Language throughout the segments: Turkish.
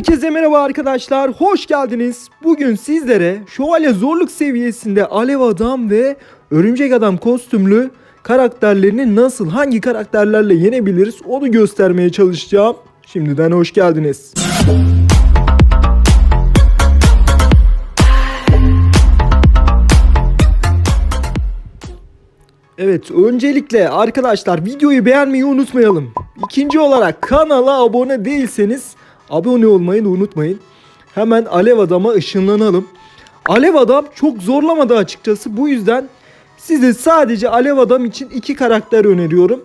Herkese merhaba arkadaşlar, hoş geldiniz. Bugün sizlere şövalye zorluk seviyesinde Alev Adam ve Örümcek Adam kostümlü karakterlerini nasıl, hangi karakterlerle yenebiliriz onu göstermeye çalışacağım. Şimdiden hoş geldiniz. Evet öncelikle arkadaşlar videoyu beğenmeyi unutmayalım. İkinci olarak kanala abone değilseniz abone olmayı da unutmayın. Hemen Alev Adam'a ışınlanalım. Alev Adam çok zorlamadı açıkçası. Bu yüzden size sadece Alev Adam için iki karakter öneriyorum.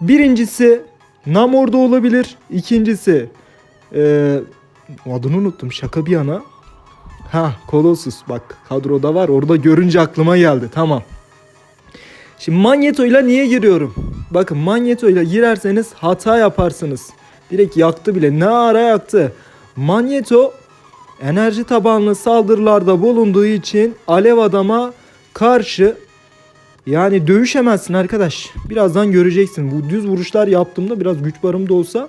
Birincisi Namor'da olabilir. İkincisi eee adını unuttum şaka bir yana. Ha Colossus bak kadroda var orada görünce aklıma geldi tamam. Şimdi Magneto ile niye giriyorum? Bakın Magneto ile girerseniz hata yaparsınız. Direkt yaktı bile. Ne ara yaktı? Magneto enerji tabanlı saldırılarda bulunduğu için alev adama karşı yani dövüşemezsin arkadaş. Birazdan göreceksin. Bu düz vuruşlar yaptığımda biraz güç barım da olsa.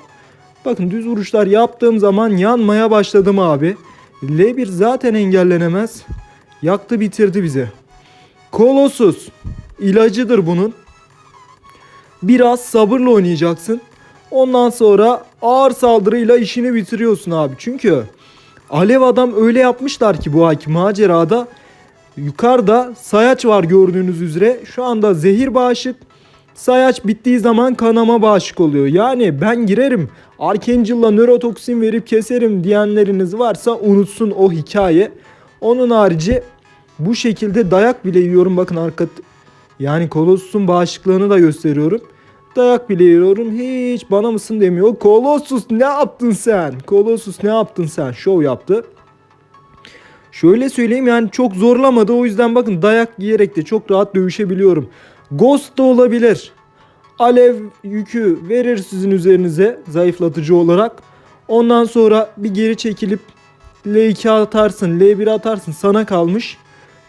Bakın düz vuruşlar yaptığım zaman yanmaya başladım abi. L1 zaten engellenemez. Yaktı bitirdi bizi. Kolossus ilacıdır bunun. Biraz sabırla oynayacaksın. Ondan sonra ağır saldırıyla işini bitiriyorsun abi. Çünkü Alev adam öyle yapmışlar ki bu hakim macerada. Yukarıda sayaç var gördüğünüz üzere. Şu anda zehir bağışık. Sayaç bittiği zaman kanama bağışık oluyor. Yani ben girerim Arkangel'la nörotoksin verip keserim diyenleriniz varsa unutsun o hikaye. Onun harici bu şekilde dayak bile yiyorum. Bakın arka yani Kolossus'un bağışıklığını da gösteriyorum. Dayak bile yiyorum. Hiç bana mısın demiyor. Kolossus ne yaptın sen? Kolossus ne yaptın sen? Şov yaptı. Şöyle söyleyeyim yani çok zorlamadı. O yüzden bakın dayak yiyerek de çok rahat dövüşebiliyorum. Ghost da olabilir. Alev yükü verir sizin üzerinize zayıflatıcı olarak. Ondan sonra bir geri çekilip L2 atarsın, L1 atarsın sana kalmış.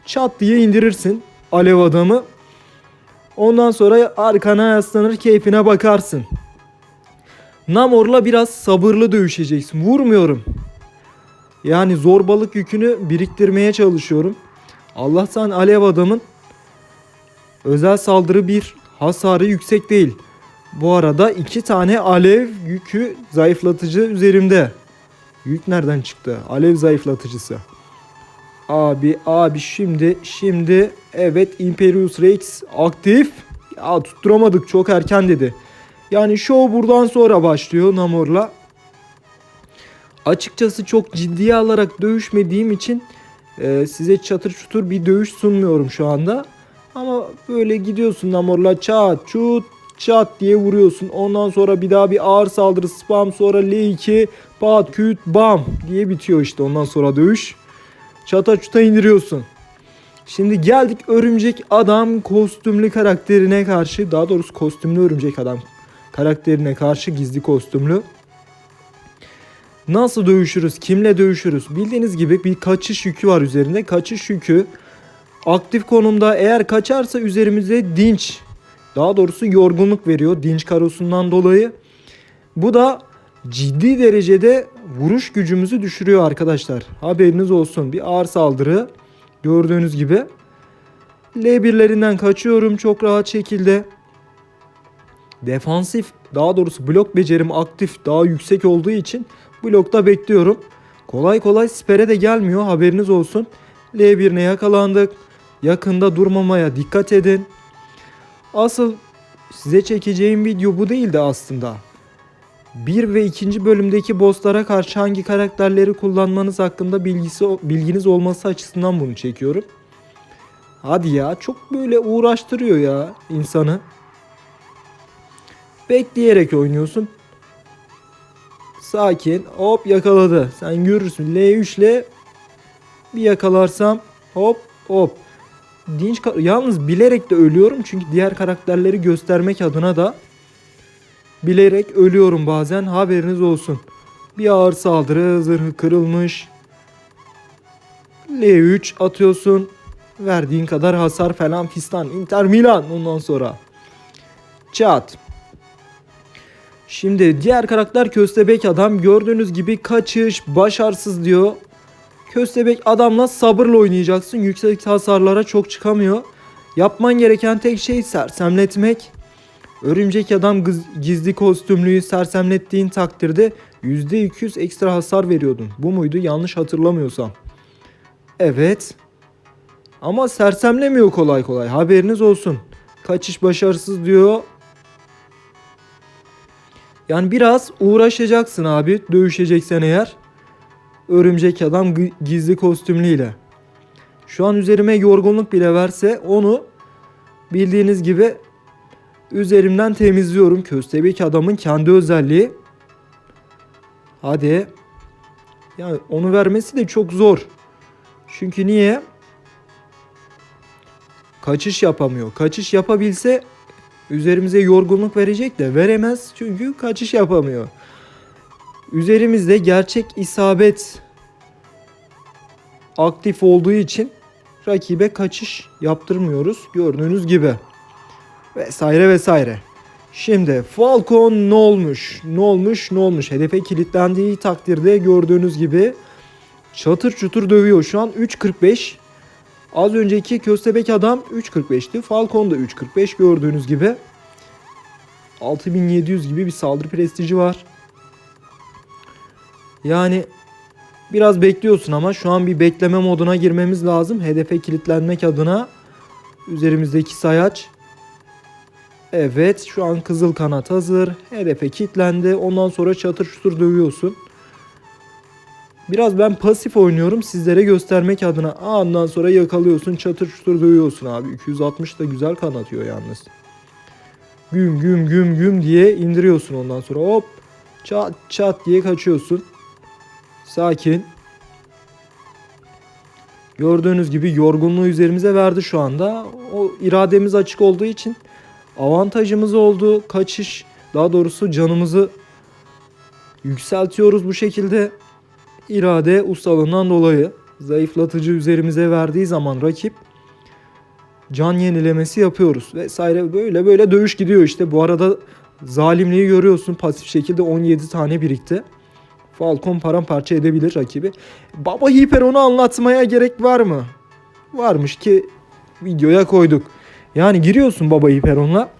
Çat diye indirirsin alev adamı. Ondan sonra arkana yaslanır keyfine bakarsın. Namor'la biraz sabırlı dövüşeceksin. Vurmuyorum. Yani zorbalık yükünü biriktirmeye çalışıyorum. Allah'tan alev adamın özel saldırı bir hasarı yüksek değil. Bu arada iki tane alev yükü zayıflatıcı üzerimde. Yük nereden çıktı? Alev zayıflatıcısı. Abi abi şimdi şimdi evet Imperius Rex aktif. Ya tutturamadık çok erken dedi. Yani show buradan sonra başlıyor Namor'la. Açıkçası çok ciddiye alarak dövüşmediğim için e, size çatır çutur bir dövüş sunmuyorum şu anda. Ama böyle gidiyorsun Namor'la çat çut çat diye vuruyorsun. Ondan sonra bir daha bir ağır saldırı spam sonra L2 pat küt bam diye bitiyor işte ondan sonra dövüş. Çata çuta indiriyorsun. Şimdi geldik örümcek adam kostümlü karakterine karşı daha doğrusu kostümlü örümcek adam karakterine karşı gizli kostümlü. Nasıl dövüşürüz? Kimle dövüşürüz? Bildiğiniz gibi bir kaçış yükü var üzerinde. Kaçış yükü aktif konumda eğer kaçarsa üzerimize dinç daha doğrusu yorgunluk veriyor dinç karosundan dolayı. Bu da ciddi derecede vuruş gücümüzü düşürüyor arkadaşlar. Haberiniz olsun. Bir ağır saldırı gördüğünüz gibi. L1'lerinden kaçıyorum çok rahat şekilde. Defansif daha doğrusu blok becerim aktif daha yüksek olduğu için blokta bekliyorum. Kolay kolay spere de gelmiyor haberiniz olsun. L1'ne yakalandık. Yakında durmamaya dikkat edin. Asıl size çekeceğim video bu değildi aslında. 1 ve 2. bölümdeki bosslara karşı hangi karakterleri kullanmanız hakkında bilgisi bilginiz olması açısından bunu çekiyorum. Hadi ya çok böyle uğraştırıyor ya insanı. Bekleyerek oynuyorsun. Sakin. Hop yakaladı. Sen görürsün. L3 ile bir yakalarsam hop hop. Dinç yalnız bilerek de ölüyorum çünkü diğer karakterleri göstermek adına da bilerek ölüyorum bazen haberiniz olsun. Bir ağır saldırı zırhı kırılmış. L3 atıyorsun. Verdiğin kadar hasar falan fistan. Inter Milan ondan sonra. Çat. Şimdi diğer karakter köstebek adam gördüğünüz gibi kaçış başarısız diyor. Köstebek adamla sabırla oynayacaksın. Yüksek hasarlara çok çıkamıyor. Yapman gereken tek şey sersemletmek. Örümcek adam gizli kostümlüyü sersemlettiğin takdirde %200 ekstra hasar veriyordun. Bu muydu? Yanlış hatırlamıyorsam. Evet. Ama sersemlemiyor kolay kolay. Haberiniz olsun. Kaçış başarısız diyor. Yani biraz uğraşacaksın abi dövüşeceksen eğer. Örümcek adam gizli kostümlüyle. Şu an üzerime yorgunluk bile verse onu bildiğiniz gibi üzerimden temizliyorum. Köstebek adamın kendi özelliği. Hadi. Yani onu vermesi de çok zor. Çünkü niye? Kaçış yapamıyor. Kaçış yapabilse üzerimize yorgunluk verecek de veremez çünkü kaçış yapamıyor. Üzerimizde gerçek isabet aktif olduğu için rakibe kaçış yaptırmıyoruz gördüğünüz gibi. Vesaire vesaire. Şimdi Falcon ne olmuş? Ne olmuş? Ne olmuş? Hedefe kilitlendiği takdirde gördüğünüz gibi çatır çutur dövüyor. Şu an 3.45. Az önceki köstebek adam 3.45'ti. Falcon da 3.45 gördüğünüz gibi. 6700 gibi bir saldırı prestiji var. Yani biraz bekliyorsun ama şu an bir bekleme moduna girmemiz lazım. Hedefe kilitlenmek adına üzerimizdeki sayaç. Evet şu an kızıl kanat hazır. Hedefe kilitlendi. Ondan sonra çatır çutur dövüyorsun. Biraz ben pasif oynuyorum sizlere göstermek adına. Aa, Ondan sonra yakalıyorsun çatır çutur dövüyorsun abi. 260 da güzel kan atıyor yalnız. Güm güm güm güm diye indiriyorsun ondan sonra hop çat çat diye kaçıyorsun. Sakin. Gördüğünüz gibi yorgunluğu üzerimize verdi şu anda. O irademiz açık olduğu için avantajımız oldu. Kaçış daha doğrusu canımızı yükseltiyoruz bu şekilde. İrade ustalığından dolayı zayıflatıcı üzerimize verdiği zaman rakip can yenilemesi yapıyoruz vesaire böyle böyle dövüş gidiyor işte. Bu arada zalimliği görüyorsun pasif şekilde 17 tane birikti. Falcon paramparça edebilir rakibi. Baba Hiperon'u anlatmaya gerek var mı? Varmış ki videoya koyduk. Yani giriyorsun Baba Hiperon'la.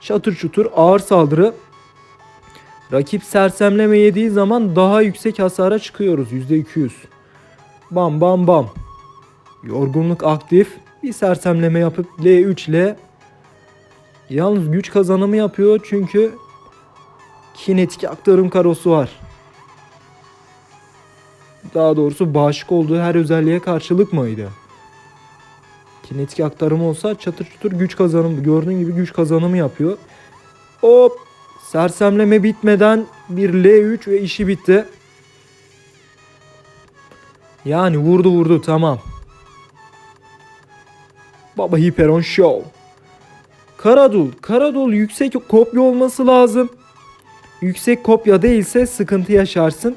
Çatır çutur ağır saldırı. Rakip sersemleme yediği zaman daha yüksek hasara çıkıyoruz. %200. Bam bam bam. Yorgunluk aktif. Bir sersemleme yapıp L3 ile yalnız güç kazanımı yapıyor çünkü kinetik aktarım karosu var. Daha doğrusu bağışık olduğu her özelliğe karşılık mıydı? Kinetik aktarım olsa çatır çutur güç kazanımı gördüğün gibi güç kazanımı yapıyor. Hop sersemleme bitmeden bir L3 ve işi bitti. Yani vurdu vurdu tamam. Baba Hiperon Show. Karadul. Karadul yüksek kopya olması lazım. Yüksek kopya değilse sıkıntı yaşarsın.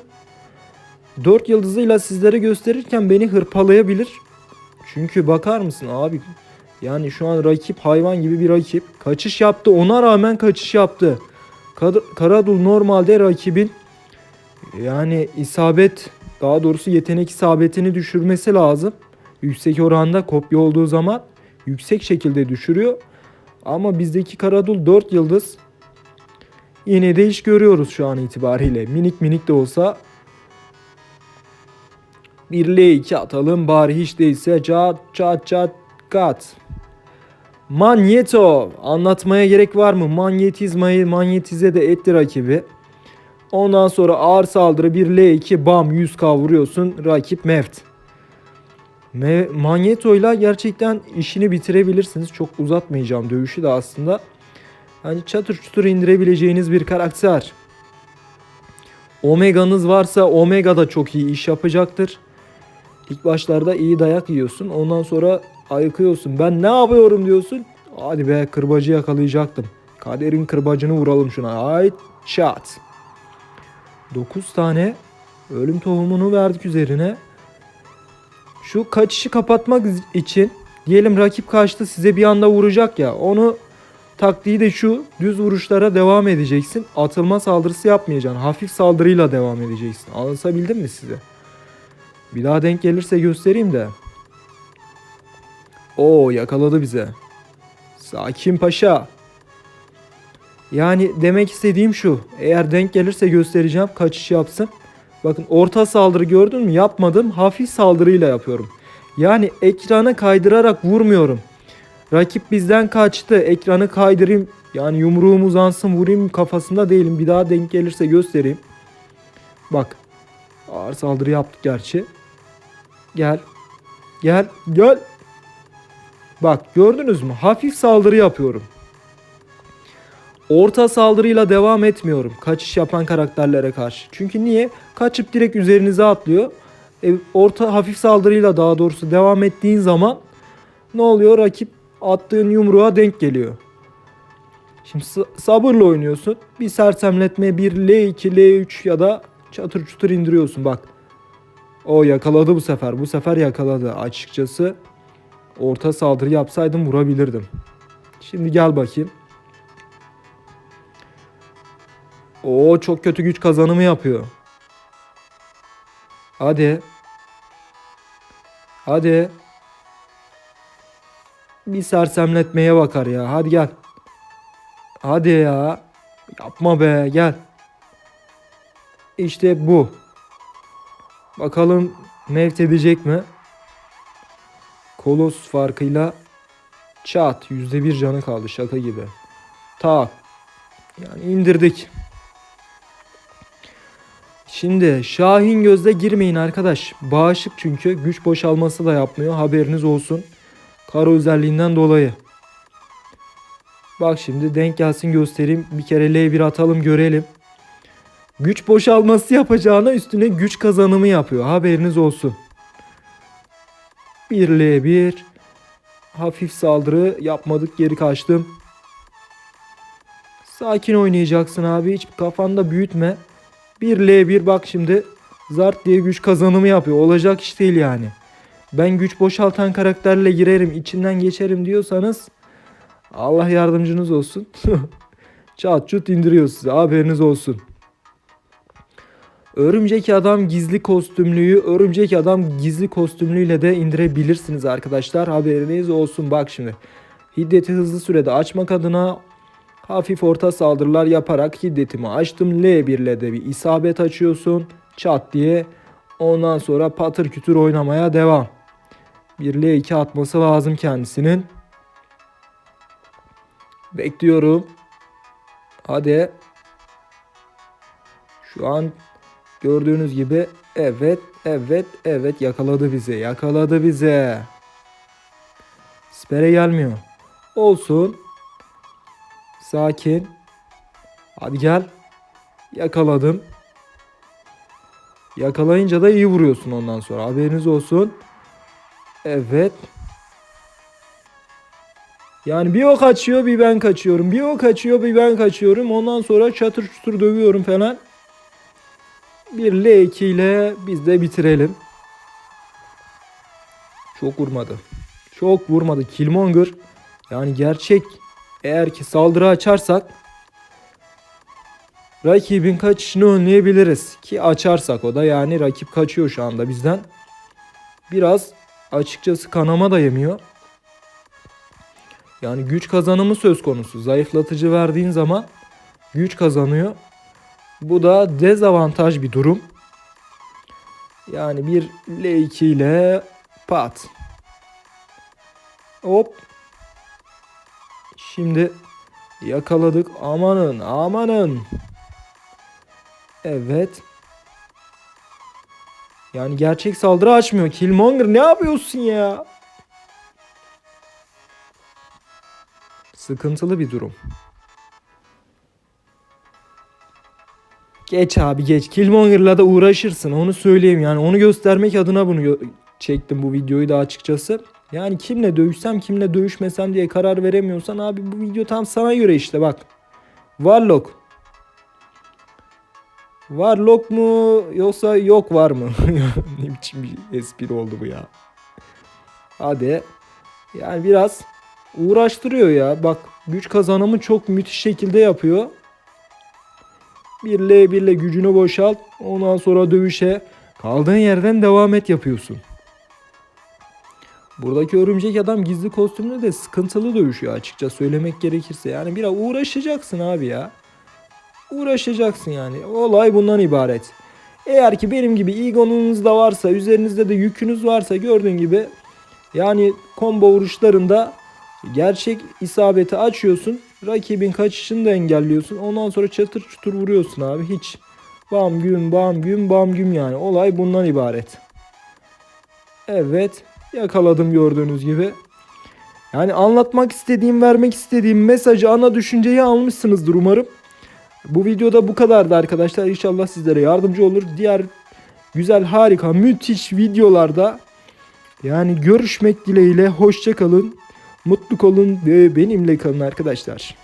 4 yıldızıyla sizlere gösterirken beni hırpalayabilir. Çünkü bakar mısın abi? Yani şu an rakip hayvan gibi bir rakip. Kaçış yaptı. Ona rağmen kaçış yaptı. Kad- Karadul normalde rakibin yani isabet daha doğrusu yetenek isabetini düşürmesi lazım. Yüksek oranda kopya olduğu zaman yüksek şekilde düşürüyor. Ama bizdeki Karadul 4 yıldız. Yine de iş görüyoruz şu an itibariyle. Minik minik de olsa bir L2 atalım bari hiç değilse çat çat çat kat. Magneto. Anlatmaya gerek var mı? Manyetizmayı manyetize de etti rakibi. Ondan sonra ağır saldırı bir L2 bam 100k vuruyorsun. Rakip meft. Me Magneto'yla gerçekten işini bitirebilirsiniz. Çok uzatmayacağım dövüşü de aslında. Hani çatır çutur indirebileceğiniz bir karakter. Omega'nız varsa Omega da çok iyi iş yapacaktır. İlk başlarda iyi dayak yiyorsun. Ondan sonra ayıkıyorsun. Ben ne yapıyorum diyorsun. Hadi be kırbacı yakalayacaktım. Kaderin kırbacını vuralım şuna. Ay çat. 9 tane ölüm tohumunu verdik üzerine. Şu kaçışı kapatmak için diyelim rakip kaçtı size bir anda vuracak ya. Onu taktiği de şu. Düz vuruşlara devam edeceksin. Atılma saldırısı yapmayacaksın. Hafif saldırıyla devam edeceksin. Anlatabildim mi size? Bir daha denk gelirse göstereyim de. Oo yakaladı bize. Sakin paşa. Yani demek istediğim şu. Eğer denk gelirse göstereceğim. Kaçış yapsın. Bakın orta saldırı gördün mü? Yapmadım. Hafif saldırıyla yapıyorum. Yani ekranı kaydırarak vurmuyorum. Rakip bizden kaçtı. Ekranı kaydırayım. Yani yumruğum uzansın vurayım kafasında değilim. Bir daha denk gelirse göstereyim. Bak. Ağır saldırı yaptık gerçi. Gel. Gel. Gel. Bak gördünüz mü? Hafif saldırı yapıyorum. Orta saldırıyla devam etmiyorum kaçış yapan karakterlere karşı. Çünkü niye? Kaçıp direkt üzerinize atlıyor. E, orta hafif saldırıyla daha doğrusu devam ettiğin zaman ne oluyor? Rakip attığın yumruğa denk geliyor. Şimdi sa- sabırla oynuyorsun. Bir sersemletme, bir L2, L3 ya da çatır çutur indiriyorsun bak. O yakaladı bu sefer. Bu sefer yakaladı. Açıkçası orta saldırı yapsaydım vurabilirdim. Şimdi gel bakayım. Oo çok kötü güç kazanımı yapıyor. Hadi. Hadi. Bir sersemletmeye bakar ya. Hadi gel. Hadi ya. Yapma be gel. İşte bu. Bakalım mevt edecek mi? Kolos farkıyla çat %1 canı kaldı şaka gibi. Ta yani indirdik. Şimdi Şahin Göz'de girmeyin arkadaş. Bağışık çünkü güç boşalması da yapmıyor. Haberiniz olsun. Karo özelliğinden dolayı. Bak şimdi denk gelsin göstereyim. Bir kere L1 atalım görelim. Güç boşalması yapacağına üstüne güç kazanımı yapıyor. Haberiniz olsun. 1 L1 hafif saldırı yapmadık geri kaçtım. Sakin oynayacaksın abi hiç kafanda büyütme. 1 L1 bak şimdi zart diye güç kazanımı yapıyor. Olacak iş değil yani. Ben güç boşaltan karakterle girerim içinden geçerim diyorsanız Allah yardımcınız olsun. Çat çut indiriyor size haberiniz olsun. Örümcek adam gizli kostümlüyü örümcek adam gizli kostümlüyle de indirebilirsiniz arkadaşlar. Haberiniz olsun bak şimdi. Hiddeti hızlı sürede açmak adına hafif orta saldırılar yaparak hiddetimi açtım. L1 ile de bir isabet açıyorsun. Çat diye. Ondan sonra patır kütür oynamaya devam. Bir L2 atması lazım kendisinin. Bekliyorum. Hadi. Şu an gördüğünüz gibi evet evet evet yakaladı bizi. Yakaladı bizi. Spere gelmiyor. Olsun. Sakin. Hadi gel. Yakaladım. Yakalayınca da iyi vuruyorsun ondan sonra. Haberiniz olsun. Evet. Yani bir o kaçıyor bir ben kaçıyorum. Bir o kaçıyor bir ben kaçıyorum. Ondan sonra çatır çutur dövüyorum falan. Bir L2 ile biz de bitirelim. Çok vurmadı. Çok vurmadı. Killmonger yani gerçek eğer ki saldırı açarsak rakibin kaçışını önleyebiliriz. Ki açarsak o da yani rakip kaçıyor şu anda bizden. Biraz açıkçası kanama da yemiyor. Yani güç kazanımı söz konusu. Zayıflatıcı verdiğin zaman güç kazanıyor. Bu da dezavantaj bir durum. Yani bir L2 ile pat. Hop. Şimdi yakaladık. Amanın amanın. Evet. Yani gerçek saldırı açmıyor. Killmonger ne yapıyorsun ya? Sıkıntılı bir durum. Geç abi geç. Killmonger'la da uğraşırsın. Onu söyleyeyim yani. Onu göstermek adına bunu çektim bu videoyu da açıkçası. Yani kimle dövüşsem kimle dövüşmesem diye karar veremiyorsan abi bu video tam sana göre işte bak. Warlock. Warlock mu yoksa yok var mı? ne biçim bir espri oldu bu ya. Hadi. Yani biraz uğraştırıyor ya. Bak güç kazanımı çok müthiş şekilde yapıyor. 1L 1L gücünü boşalt. Ondan sonra dövüşe kaldığın yerden devam et yapıyorsun. Buradaki örümcek adam gizli kostümle de sıkıntılı dövüşüyor açıkça söylemek gerekirse. Yani biraz uğraşacaksın abi ya. Uğraşacaksın yani. Olay bundan ibaret. Eğer ki benim gibi egonunuz da varsa, üzerinizde de yükünüz varsa gördüğün gibi yani combo vuruşlarında gerçek isabeti açıyorsun. Rakibin kaçışını da engelliyorsun. Ondan sonra çatır çutur vuruyorsun abi. Hiç bam güm bam güm bam güm yani. Olay bundan ibaret. Evet. Yakaladım gördüğünüz gibi. Yani anlatmak istediğim, vermek istediğim mesajı, ana düşünceyi almışsınızdır umarım. Bu videoda bu kadardı arkadaşlar. İnşallah sizlere yardımcı olur. Diğer güzel, harika, müthiş videolarda yani görüşmek dileğiyle. Hoşça kalın. Mutlu kalın ve benimle kalın arkadaşlar.